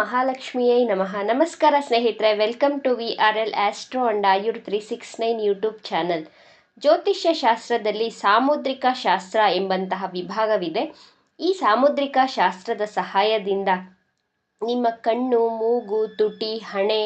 ಮಹಾಲಕ್ಷ್ಮಿಯೇ ನಮಃ. ನಮಸ್ಕಾರ ಸ್ನೇಹಿತರೆ welcome to V R L astro and Ayur three six nine YouTube channel ಜ್ಯೋತಿಷ್ಯ ಶಾಸ್ತ್ರದಲ್ಲಿ ಸಾಮುದ್ರಿಕ ಶಾಸ್ತ್ರ ಎಂಬಂತಹ ವಿಭಾಗವಿದೆ. ಈ ಸಾಮುದ್ರಿಕ ಶಾಸ್ತ್ರದ ಸಹಾಯದಿಂದ ನಿಮ್ಮ ಕಣ್ಣು, ಮೂಗು, ತುಟಿ, ಹಣೆ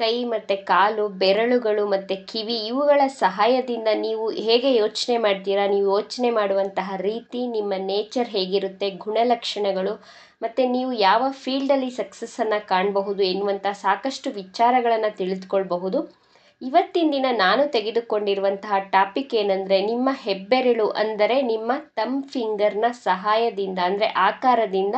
ಕೈ ಮತ್ತು ಕಾಲು, ಬೆರಳುಗಳು ಮತ್ತು ಕಿವಿ ಇವುಗಳ ಸಹಾಯದಿಂದ ನೀವು ಹೇಗೆ ಯೋಚನೆ ಮಾಡ್ತೀರಾ? ನೀವು ಯೋಚನೆ ಮಾಡುವಂತಹ ರೀತಿ, ನಿಮ್ಮ ನೇಚರ್ ಹೇಗಿರುತ್ತೆ, ಗುಣಲಕ್ಷಣಗಳು ಮತ್ತು ನೀವು ಯಾವ ಫೀಲ್ಡಲ್ಲಿ ಸಕ್ಸಸ್ಸನ್ನು ಕಾಣಬಹುದು ಎನ್ನುವಂಥ ಸಾಕಷ್ಟು ವಿಚಾರಗಳನ್ನು ತಿಳಿದುಕೊಳ್ಬಹುದು. ಇವತ್ತಿನ ದಿನ ನಾನು ತೆಗೆದುಕೊಂಡಿರುವಂತಹ ಟಾಪಿಕ್ ಏನಂದರೆ, ನಿಮ್ಮ ಹೆಬ್ಬೆರಳು ಅಂದರೆ ನಿಮ್ಮ ತಮ್ ಫಿಂಗರ್ನ ಸಹಾಯದಿಂದ ಅಂದರೆ ಆಕಾರದಿಂದ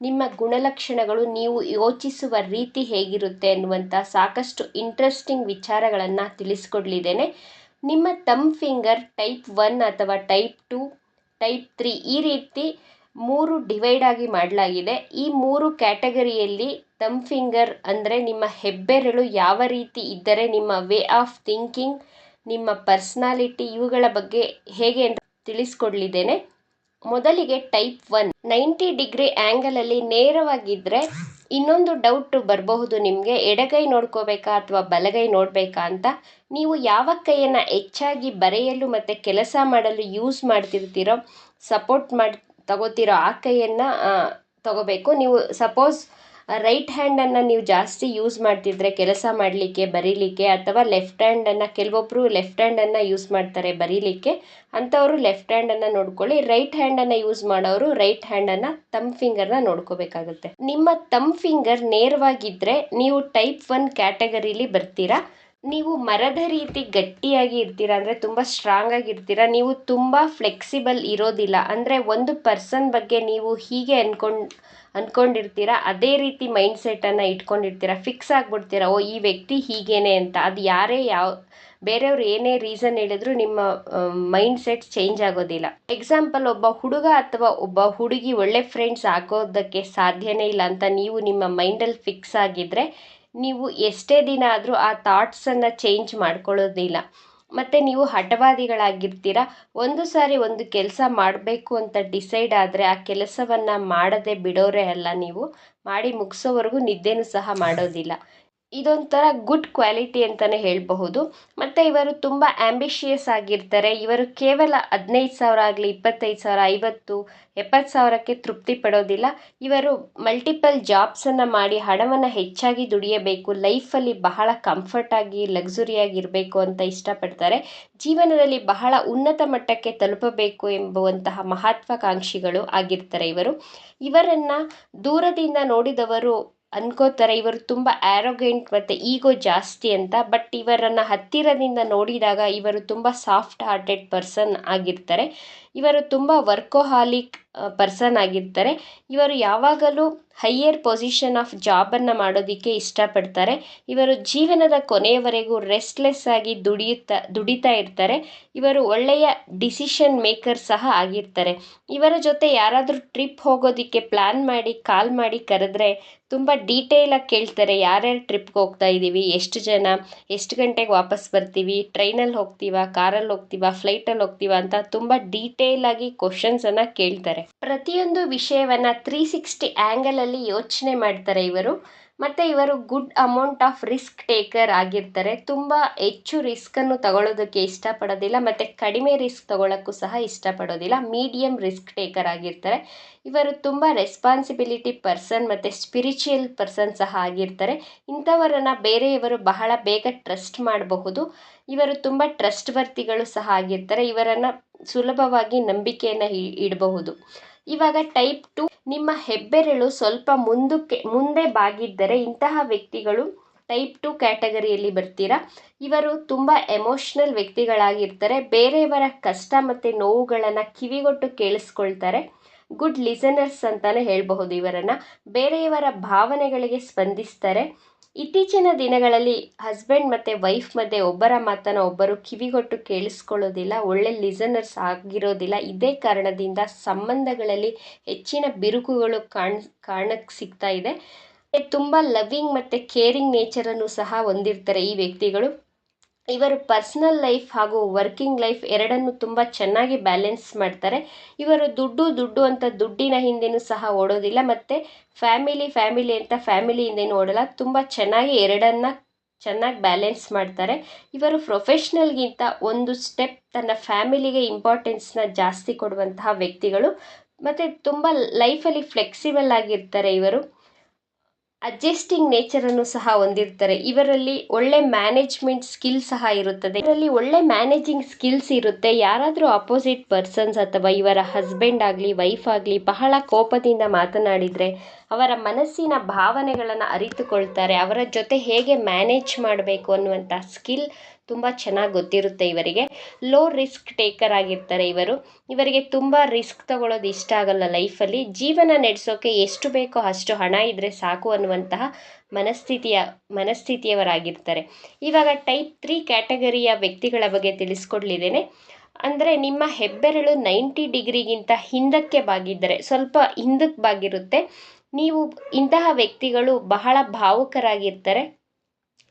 ನಿಮ್ಮ ಗುಣಲಕ್ಷಣಗಳು ನೀವು ಯೋಚಿಸುವ ರೀತಿ ಹೇಗಿರುತ್ತೆ ಎನ್ನುವಂಥ ಸಾಕಷ್ಟು ಇಂಟ್ರೆಸ್ಟಿಂಗ್ ವಿಚಾರಗಳನ್ನು ತಿಳಿಸ್ಕೊಡ್ಲಿದ್ದೇನೆ. ನಿಮ್ಮ ತಮ್ ಫಿಂಗರ್ ಟೈಪ್ ಒನ್ ಅಥವಾ ಟೈಪ್ ಟು ಟೈಪ್ ತ್ರೀ ಈ ರೀತಿ ಮೂರು ಡಿವೈಡ್ ಆಗಿ ಮಾಡಲಾಗಿದೆ. ಈ ಮೂರು ಕ್ಯಾಟಗರಿಯಲ್ಲಿ ತಮ್ ಫಿಂಗರ್ ಅಂದರೆ ನಿಮ್ಮ ಹೆಬ್ಬೆರಳು ಯಾವ ರೀತಿ ಇದ್ದರೆ, ನಿಮ್ಮ ವೇ ಆಫ್ ಥಿಂಕಿಂಗ್ ನಿಮ್ಮ ಪರ್ಸ್ನಾಲಿಟಿ ಇವುಗಳ ಬಗ್ಗೆ ಹೇಗೆ ತಿಳಿಸ್ಕೊಡ್ಲಿದ್ದೇನೆ. ಮೊದಲಿಗೆ ಟೈಪ್ ಒನ್ ನೈಂಟಿ ಡಿಗ್ರಿ ಆ್ಯಂಗಲಲ್ಲಿ ನೇರವಾಗಿದ್ದರೆ ಇನ್ನೊಂದು ಡೌಟ್ ಬರಬಹುದು ನಿಮಗೆ. ಎಡಗೈ ನೋಡ್ಕೋಬೇಕಾ ಅಥವಾ ಬಲಗೈ ನೋಡಬೇಕಾ ಅಂತ ನೀವು ಯಾವ ಕೈಯನ್ನು ಹೆಚ್ಚಾಗಿ ಬರೆಯಲು ಮತ್ತು ಕೆಲಸ ಮಾಡಲು ಯೂಸ್ ಮಾಡ್ತಿರ್ತೀರೋ ಸಪೋರ್ಟ್ ಮಾಡಿ ತಗೋತಿರೋ ಆ ಕೈಯನ್ನು ತಗೋಬೇಕು. ನೀವು ಸಪೋಸ್ ರೈಟ್ ಹ್ಯಾಂಡನ್ನು ನೀವು ಜಾಸ್ತಿ ಯೂಸ್ ಮಾಡ್ತಿದ್ರೆ ಕೆಲಸ ಮಾಡಲಿಕ್ಕೆ, ಬರೀಲಿಕ್ಕೆ ಅಥವಾ ಲೆಫ್ಟ್ ಹ್ಯಾಂಡನ್ನು ಕೆಲವೊಬ್ಬರು ಲೆಫ್ಟ್ ಹ್ಯಾಂಡನ್ನು ಯೂಸ್ ಮಾಡ್ತಾರೆ ಬರೀಲಿಕ್ಕೆ, ಅಂಥವರು ಲೆಫ್ಟ್ ಹ್ಯಾಂಡನ್ನು ನೋಡ್ಕೊಳ್ಳಿ. ರೈಟ್ ಹ್ಯಾಂಡನ್ನು ಯೂಸ್ ಮಾಡೋರು ರೈಟ್ ಹ್ಯಾಂಡನ್ನು ತಮ್ ಫಿಂಗರ್ನ ನೋಡ್ಕೋಬೇಕಾಗುತ್ತೆ. ನಿಮ್ಮ ತಮ್ ಫಿಂಗರ್ ನೇರವಾಗಿದ್ದರೆ ನೀವು ಟೈಪ್ ಒನ್ ಕ್ಯಾಟಗರಿಲಿ ಬರ್ತೀರಾ. ನೀವು ಮರದ ರೀತಿ ಗಟ್ಟಿಯಾಗಿ ಇರ್ತೀರ ಅಂದರೆ ತುಂಬ ಸ್ಟ್ರಾಂಗ್ ಆಗಿರ್ತೀರ ನೀವು ತುಂಬ ಫ್ಲೆಕ್ಸಿಬಲ್ ಇರೋದಿಲ್ಲ ಅಂದರೆ ಒಂದು ಪರ್ಸನ್ ಬಗ್ಗೆ ನೀವು ಹೀಗೆ ಅನ್ಕೊಂಡು ಅಂದ್ಕೊಂಡಿರ್ತೀರ ಅದೇ ರೀತಿ ಮೈಂಡ್ ಸೆಟ್ಟನ್ನು ಇಟ್ಕೊಂಡಿರ್ತೀರ? ಫಿಕ್ಸ್ ಆಗಿಬಿಡ್ತೀರಾ? ಓ, ಈ ವ್ಯಕ್ತಿ ಹೀಗೇನೆ ಅಂತ. ಅದು ಯಾರೇ ಯಾವ, ಬೇರೆಯವ್ರು ಏನೇ ರೀಸನ್ ಹೇಳಿದ್ರು ನಿಮ್ಮ ಮೈಂಡ್ ಸೆಟ್ ಚೇಂಜ್ ಆಗೋದಿಲ್ಲ. ಎಕ್ಸಾಂಪಲ್ ಒಬ್ಬ ಹುಡುಗ ಅಥವಾ ಒಬ್ಬ ಹುಡುಗಿ ಒಳ್ಳೆ ಫ್ರೆಂಡ್ಸ್ ಆಗೋದಕ್ಕೆ ಸಾಧ್ಯನೇ ಇಲ್ಲ ಅಂತ ನೀವು ನಿಮ್ಮ ಮೈಂಡಲ್ಲಿ ಫಿಕ್ಸ್ ಆಗಿದ್ದರೆ ನೀವು ಎಷ್ಟೇ ದಿನ ಆದರೂ ಆ ಥಾಟ್ಸನ್ನು ಚೇಂಜ್ ಮಾಡ್ಕೊಳ್ಳೋದಿಲ್ಲ. ಮತ್ತು ನೀವು ಹಠವಾದಿಗಳಾಗಿರ್ತೀರ? ಒಂದು ಸಾರಿ ಒಂದು ಕೆಲಸ ಮಾಡಬೇಕು ಅಂತ ಡಿಸೈಡ್ ಆದರೆ ಆ ಕೆಲಸವನ್ನು ಮಾಡದೆ ಬಿಡೋರೇ ಅಲ್ಲ ನೀವು. ಮಾಡಿ ಮುಗಿಸೋವರೆಗೂ ನಿದ್ದೆನೂ ಸಹ ಮಾಡೋದಿಲ್ಲ. ಇದೊಂಥರ ಗುಡ್ ಕ್ವಾಲಿಟಿ ಅಂತಲೇ ಹೇಳಬಹುದು. ಮತ್ತು ಇವರು ತುಂಬ ಆ್ಯಂಬಿಷಿಯಸ್ ಆಗಿರ್ತಾರೆ. ಇವರು ಕೇವಲ ಹದಿನೈದು ಸಾವಿರ ಆಗಲಿ, ಇಪ್ಪತ್ತೈದು ಸಾವಿರ, ಐವತ್ತು, ಎಪ್ಪತ್ತು ಸಾವಿರಕ್ಕೆ ತೃಪ್ತಿ ಪಡೋದಿಲ್ಲ. ಇವರು ಮಲ್ಟಿಪಲ್ ಜಾಬ್ಸನ್ನು ಮಾಡಿ ಹಣವನ್ನು ಹೆಚ್ಚಾಗಿ ದುಡಿಯಬೇಕು ಲೈಫಲ್ಲಿ ಬಹಳ ಕಂಫರ್ಟಾಗಿ ಲಕ್ಸುರಿಯಾಗಿರಬೇಕು ಅಂತ ಇಷ್ಟಪಡ್ತಾರೆ. ಜೀವನದಲ್ಲಿ ಬಹಳ ಉನ್ನತ ಮಟ್ಟಕ್ಕೆ ತಲುಪಬೇಕು ಎಂಬುವಂತಹ ಮಹತ್ವಾಕಾಂಕ್ಷಿಗಳು ಆಗಿರ್ತಾರೆ ಇವರು. ಇವರನ್ನು ದೂರದಿಂದ ನೋಡಿದವರು ಅನ್ಕೋತಾರೆ, ಇವರು ತುಂಬ ಆ್ಯರೋಗೆಂಟ್ ಮತ್ತು ಈಗೋ ಜಾಸ್ತಿ ಅಂತ. ಬಟ್ ಇವರನ್ನು ಹತ್ತಿರದಿಂದ ನೋಡಿದಾಗ ಇವರು ತುಂಬ ಸಾಫ್ಟ್ ಹಾರ್ಟೆಡ್ ಪರ್ಸನ್ ಆಗಿರ್ತಾರೆ. ಇವರು ತುಂಬ ವರ್ಕೋಹಾಲಿಕ್ ಪರ್ಸನ್ ಆಗಿರ್ತಾರೆ. ಇವರು ಯಾವಾಗಲೂ ಹೈಯರ್ ಪೊಸಿಷನ್ ಆಫ್ ಜಾಬನ್ನು ಮಾಡೋದಕ್ಕೆ ಇಷ್ಟಪಡ್ತಾರೆ. ಇವರು ಜೀವನದ ಕೊನೆಯವರೆಗೂ ರೆಸ್ಟ್ಲೆಸ್ ಆಗಿ ದುಡಿಯುತ್ತಾ, ದುಡಿತಾ ಇರ್ತಾರೆ. ಇವರು ಒಳ್ಳೆಯ ಡಿಸಿಷನ್ ಮೇಕರ್ ಸಹ ಆಗಿರ್ತಾರೆ. ಇವರ ಜೊತೆ ಯಾರಾದರೂ ಟ್ರಿಪ್ ಹೋಗೋದಕ್ಕೆ ಪ್ಲ್ಯಾನ್ ಮಾಡಿ ಕಾಲ್ ಮಾಡಿ ಕರೆದ್ರೆ ತುಂಬ ಡೀಟೇಲಾಗಿ ಕೇಳ್ತಾರೆ. ಯಾರ್ಯಾರು ಟ್ರಿಪ್ಗೆ ಹೋಗ್ತಾ ಇದ್ದೀವಿ, ಎಷ್ಟು ಜನ, ಎಷ್ಟು ಗಂಟೆಗೆ ವಾಪಸ್ ಬರ್ತೀವಿ ಟ್ರೈನಲ್ಲಿ ಹೋಗ್ತೀವಾ ಕಾರಲ್ಲಿ ಹೋಗ್ತೀವಾ ಫ್ಲೈಟಲ್ಲಿ ಹೋಗ್ತೀವಾ ಅಂತ ತುಂಬ ಡೀಟೇಲಾಗಿ ಕ್ವಶನ್ಸನ್ನು ಕೇಳ್ತಾರೆ. ಪ್ರತಿಯೊಂದು ವಿಷಯವನ್ನು ತ್ರೀ ಸಿಕ್ಸ್ಟಿ ಆ್ಯಂಗಲಲ್ಲಿ ಯೋಚನೆ ಮಾಡ್ತಾರೆ ಇವರು. ಮತ್ತು ಇವರು good amount of risk taker ಆಗಿರ್ತಾರೆ. ತುಂಬ ಹೆಚ್ಚು ರಿಸ್ಕನ್ನು ತಗೊಳ್ಳೋದಕ್ಕೆ ಇಷ್ಟಪಡೋದಿಲ್ಲ. ಮತ್ತು ಕಡಿಮೆ ರಿಸ್ಕ್ ತಗೊಳ್ಳೋಕ್ಕೂ ಸಹ ಇಷ್ಟಪಡೋದಿಲ್ಲ. ಮೀಡಿಯಮ್ ರಿಸ್ಕ್ ಟೇಕರ್ ಆಗಿರ್ತಾರೆ. ಇವರು ತುಂಬ ರೆಸ್ಪಾನ್ಸಿಬಿಲಿಟಿ ಪರ್ಸನ್ ಮತ್ತು ಸ್ಪಿರಿಚುಯಲ್ ಪರ್ಸನ್ ಸಹ ಆಗಿರ್ತಾರೆ. ಇಂಥವರನ್ನು ಬೇರೆಯವರು ಬಹಳ ಬೇಗ ಟ್ರಸ್ಟ್ ಮಾಡಬಹುದು. ಇವರು ತುಂಬ ಟ್ರಸ್ಟ್ ವರ್ತಿಗಳು ಸಹ ಆಗಿರ್ತಾರೆ. ಇವರನ್ನು ಸುಲಭವಾಗಿ ನಂಬಿಕೆಯನ್ನು ಇಡಬಹುದು ಇವಾಗ ಟೈಪ್ ಟು ನಿಮ್ಮ ಹೆಬ್ಬೆರಳು ಸ್ವಲ್ಪ ಮುಂದಕ್ಕೆ, ಮುಂದೆ ಬಾಗಿದ್ದರೆ ಇಂತಹ ವ್ಯಕ್ತಿಗಳು ಟೈಪ್ ಟು ಕ್ಯಾಟಗರಿಯಲ್ಲಿ ಬರ್ತೀರಾ. ಇವರು ತುಂಬ ಎಮೋಷ್ನಲ್ ವ್ಯಕ್ತಿಗಳಾಗಿರ್ತಾರೆ. ಬೇರೆಯವರ ಕಷ್ಟ ಮತ್ತು ನೋವುಗಳನ್ನು ಕಿವಿಗೊಟ್ಟು ಕೇಳಿಸ್ಕೊಳ್ತಾರೆ. ಗುಡ್ ಲಿಸನರ್ಸ್ ಅಂತಲೇ ಹೇಳಬಹುದು ಇವರನ್ನು. ಬೇರೆಯವರ ಭಾವನೆಗಳಿಗೆ ಸ್ಪಂದಿಸ್ತಾರೆ. ಇತ್ತೀಚಿನ ದಿನಗಳಲ್ಲಿ ಹಸ್ಬೆಂಡ್ ಮತ್ತು ವೈಫ್ ಮಧ್ಯೆ ಒಬ್ಬರ ಮಾತನ್ನು ಒಬ್ಬರು ಕಿವಿಗೊಟ್ಟು ಕೇಳಿಸ್ಕೊಳ್ಳೋದಿಲ್ಲ, ಒಳ್ಳೆ ಲಿಸನರ್ಸ್ ಆಗಿರೋದಿಲ್ಲ. ಇದೇ ಕಾರಣದಿಂದ ಸಂಬಂಧಗಳಲ್ಲಿ ಹೆಚ್ಚಿನ ಬಿರುಕುಗಳು ಕಾಣ್ ಕಾಣಕ್ಕೆ ಸಿಗ್ತಾ ಇದೆ. ತುಂಬ ಲವಿಂಗ್ ಮತ್ತು ಕೇರಿಂಗ್ ನೇಚರನ್ನು ಸಹ ಹೊಂದಿರ್ತಾರೆ ಈ ವ್ಯಕ್ತಿಗಳು. ಇವರು ಪರ್ಸ್ನಲ್ ಲೈಫ್ ಹಾಗೂ ವರ್ಕಿಂಗ್ ಲೈಫ್ ಎರಡನ್ನು ತುಂಬ ಚೆನ್ನಾಗಿ ಬ್ಯಾಲೆನ್ಸ್ ಮಾಡ್ತಾರೆ. ಇವರು ದುಡ್ಡು ದುಡ್ಡು ಅಂತ ದುಡ್ಡಿನ ಹಿಂದೆಯೂ ಸಹ ಓಡೋದಿಲ್ಲ ಮತ್ತು ಫ್ಯಾಮಿಲಿ ಫ್ಯಾಮಿಲಿ ಅಂತ ಫ್ಯಾಮಿಲಿ ಹಿಂದೆನೂ ಓಡಲ್ಲ, ತುಂಬ ಚೆನ್ನಾಗಿ ಎರಡನ್ನ ಚೆನ್ನಾಗಿ ಬ್ಯಾಲೆನ್ಸ್ ಮಾಡ್ತಾರೆ. ಇವರು ಪ್ರೊಫೆಷ್ನಲ್ಗಿಂತ ಒಂದು ಸ್ಟೆಪ್ ತನ್ನ ಫ್ಯಾಮಿಲಿಗೆ ಇಂಪಾರ್ಟೆನ್ಸ್ನ ಜಾಸ್ತಿ ಕೊಡುವಂತಹ ವ್ಯಕ್ತಿಗಳು. ಮತ್ತು ತುಂಬ ಲೈಫಲ್ಲಿ ಫ್ಲೆಕ್ಸಿಬಲ್ ಆಗಿರ್ತಾರೆ ಇವರು. ಅಡ್ಜಸ್ಟಿಂಗ್ ನೇಚರನ್ನು ಸಹ ಹೊಂದಿರ್ತಾರೆ ಇವರಲ್ಲಿ ಒಳ್ಳೆ ಮ್ಯಾನೇಜ್ಮೆಂಟ್ ಸ್ಕಿಲ್ ಸಹ ಇರುತ್ತದೆ. ಇವರಲ್ಲಿ ಒಳ್ಳೆ ಮ್ಯಾನೇಜಿಂಗ್ ಸ್ಕಿಲ್ಸ್ ಇರುತ್ತೆ. ಯಾರಾದರೂ ಅಪೋಸಿಟ್ ಪರ್ಸನ್ಸ್ ಅಥವಾ ಇವರ ಹಸ್ಬೆಂಡ್ ಆಗಲಿ ವೈಫ್ ಆಗಲಿ ಬಹಳ ಕೋಪದಿಂದ ಮಾತನಾಡಿದರೆ ಅವರ ಮನಸ್ಸಿನ ಭಾವನೆಗಳನ್ನು ಅರಿತುಕೊಳ್ತಾರೆ. ಅವರ ಜೊತೆ ಹೇಗೆ ಮ್ಯಾನೇಜ್ ಮಾಡಬೇಕು ಅನ್ನುವಂಥ ಸ್ಕಿಲ್ ತುಂಬ ಚೆನ್ನಾಗಿ ಗೊತ್ತಿರುತ್ತೆ ಇವರಿಗೆ. ಲೋ ರಿಸ್ಕ್ ಟೇಕರ್ ಆಗಿರ್ತಾರೆ ಇವರು. ಇವರಿಗೆ ತುಂಬ ರಿಸ್ಕ್ ತಗೊಳ್ಳೋದು ಇಷ್ಟ ಆಗಲ್ಲ ಲೈಫಲ್ಲಿ ಜೀವನ ನಡೆಸೋಕೆ ಎಷ್ಟು ಬೇಕೋ ಅಷ್ಟು ಹಣ ಇದ್ದರೆ ಸಾಕು ಅನ್ನುವಂತಹ ಮನಸ್ಥಿತಿಯ, ಮನಸ್ಥಿತಿಯವರಾಗಿರ್ತಾರೆ. ಇವಾಗ ಟೈಪ್ ತ್ರೀ ಕ್ಯಾಟಗರಿಯ ವ್ಯಕ್ತಿಗಳ ಬಗ್ಗೆ ತಿಳಿಸ್ಕೊಡ್ಲಿದ್ದೇನೆ. ಅಂದರೆ ನಿಮ್ಮ ಹೆಬ್ಬೆರಳು ನೈಂಟಿ ಡಿಗ್ರಿಗಿಂತ ಹಿಂದಕ್ಕೆ ಬಾಗಿದ್ದರೆ, ಸ್ವಲ್ಪ ಹಿಂದಕ್ಕೆ ಬಾಗಿರುತ್ತೆ. ನೀವು ಇಂತಹ ವ್ಯಕ್ತಿಗಳು ಬಹಳ ಭಾವುಕರಾಗಿರ್ತಾರೆ.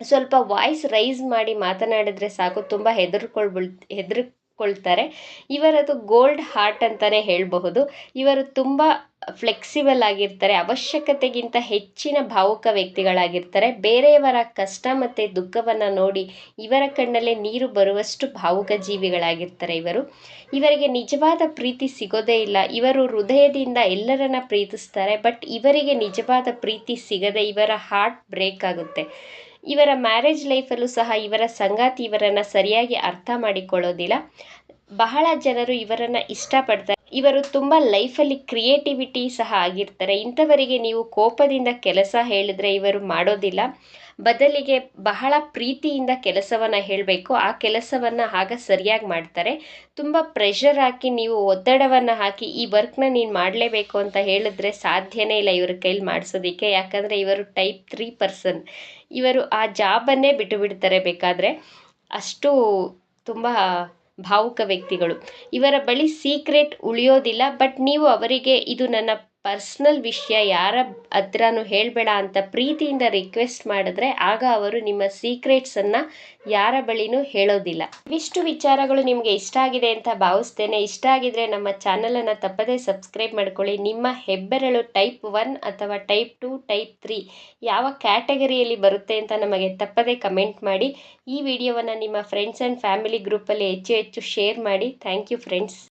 ಸ್ವಲ್ಪ ವಾಯ್ಸ್ ರೈಸ್ ಮಾಡಿ ಮಾತನಾಡಿದ್ರೆ ಸಾಕು. ತುಂಬ ಹೆದರ್ಕೊಳ್ಬಿಳ್, ಹೆದರ್ಕೊಳ್ತಾರೆ. ಇವರದು ಗೋಲ್ಡ್ ಹಾರ್ಟ್ ಅಂತಲೇ ಹೇಳಬಹುದು. ಇವರು ತುಂಬ ಫ್ಲೆಕ್ಸಿಬಲ್ ಆಗಿರ್ತಾರೆ. ಅವಶ್ಯಕತೆಗಿಂತ ಹೆಚ್ಚಿನ ಭಾವುಕ ವ್ಯಕ್ತಿಗಳಾಗಿರ್ತಾರೆ. ಬೇರೆಯವರ ಕಷ್ಟ ಮತ್ತು ದುಃಖವನ್ನು ನೋಡಿ ಇವರ ಕಣ್ಣಲ್ಲೇ ನೀರು ಬರುವಷ್ಟು ಭಾವುಕ ಜೀವಿಗಳಾಗಿರ್ತಾರೆ ಇವರು. ಇವರಿಗೆ ನಿಜವಾದ ಪ್ರೀತಿ ಸಿಗೋದೇ ಇಲ್ಲ. ಇವರು ಹೃದಯದಿಂದ ಎಲ್ಲರನ್ನ ಪ್ರೀತಿಸ್ತಾರೆ, ಬಟ್ ಇವರಿಗೆ ನಿಜವಾದ ಪ್ರೀತಿ ಸಿಗದೆ ಇವರ ಹಾರ್ಟ್ ಬ್ರೇಕ್ ಆಗುತ್ತೆ. ಇವರ ಮ್ಯಾರೇಜ್ ಲೈಫಲ್ಲೂ ಸಹ ಇವರ ಸಂಗಾತಿ ಇವರನ್ನು ಸರಿಯಾಗಿ ಅರ್ಥ ಮಾಡಿಕೊಳ್ಳೋದಿಲ್ಲ. ಬಹಳ ಜನರು ಇವರನ್ನು ಇಷ್ಟಪಡ್ತಾರೆ. ಇವರು ತುಂಬ ಲೈಫಲ್ಲಿ ಕ್ರಿಯೇಟಿವಿಟಿ ಸಹ ಆಗಿರ್ತಾರೆ. ಇಂಥವರಿಗೆ ನೀವು ಕೋಪದಿಂದ ಕೆಲಸ ಹೇಳಿದರೆ ಇವರು ಮಾಡೋದಿಲ್ಲ. ಬದಲಿಗೆ ಬಹಳ ಪ್ರೀತಿಯಿಂದ ಕೆಲಸವನ್ನು ಹೇಳಬೇಕು. ಆ ಕೆಲಸವನ್ನು ಆಗ ಸರಿಯಾಗಿ ಮಾಡ್ತಾರೆ. ತುಂಬ ಪ್ರೆಷರ್ ಹಾಕಿ ನೀವು ಒತ್ತಡವನ್ನು ಹಾಕಿ ಈ ವರ್ಕ್ನ ನೀನು ಮಾಡಲೇಬೇಕು ಅಂತ ಹೇಳಿದ್ರೆ ಸಾಧ್ಯನೇ ಇಲ್ಲ ಇವರ ಕೈಲಿ ಮಾಡಿಸೋದಕ್ಕೆ. ಯಾಕಂದರೆ ಇವರು ಟೈಪ್ ತ್ರೀ ಪರ್ಸನ್ ಇವರು ಆ ಜಾಬನ್ನೇ ಬಿಟ್ಟು ಬಿಡ್ತಾರೆ ಬೇಕಾದರೆ. ಅಷ್ಟು ತುಂಬ ಭಾವುಕ ವ್ಯಕ್ತಿಗಳು. ಇವರ ಬಳಿ ಸೀಕ್ರೆಟ್ ಉಳಿಯೋದಿಲ್ಲ ಬಟ್ ನೀವು ಅವರಿಗೆ ಇದು ನನ್ನ ಪರ್ಸ್ನಲ್ ವಿಷಯ ಯಾರ ಹತ್ರನೂ ಹೇಳಬೇಡ ಅಂತ ಪ್ರೀತಿಯಿಂದ ರಿಕ್ವೆಸ್ಟ್ ಮಾಡಿದ್ರೆ ಆಗ ಅವರು ನಿಮ್ಮ ಸೀಕ್ರೆಟ್ಸನ್ನು ಯಾರ ಬಳಿನೂ ಹೇಳೋದಿಲ್ಲ. ಇವಿಷ್ಟು ವಿಚಾರಗಳು ನಿಮಗೆ ಇಷ್ಟ ಆಗಿದೆ ಅಂತ ಭಾವಿಸ್ತೇನೆ. ಇಷ್ಟ ಆಗಿದ್ರೆ ನಮ್ಮ ಚಾನಲನ್ನು ತಪ್ಪದೇ ಸಬ್ಸ್ಕ್ರೈಬ್ ಮಾಡ್ಕೊಳ್ಳಿ. ನಿಮ್ಮ ಹೆಬ್ಬೆರಳು ಟೈಪ್ ಒನ್ ಅಥವಾ ಟೈಪ್ ಟು ಟೈಪ್ ತ್ರೀ ಯಾವ ಕ್ಯಾಟಗರಿಯಲ್ಲಿ ಬರುತ್ತೆ ಅಂತ ನಮಗೆ ತಪ್ಪದೇ ಕಮೆಂಟ್ ಮಾಡಿ. ಈ ವಿಡಿಯೋವನ್ನು ನಿಮ್ಮ ಫ್ರೆಂಡ್ಸ್ ಆ್ಯಂಡ್ ಫ್ಯಾಮಿಲಿ ಗ್ರೂಪಲ್ಲಿ ಹೆಚ್ಚು ಹೆಚ್ಚು ಶೇರ್ ಮಾಡಿ. Thank you friends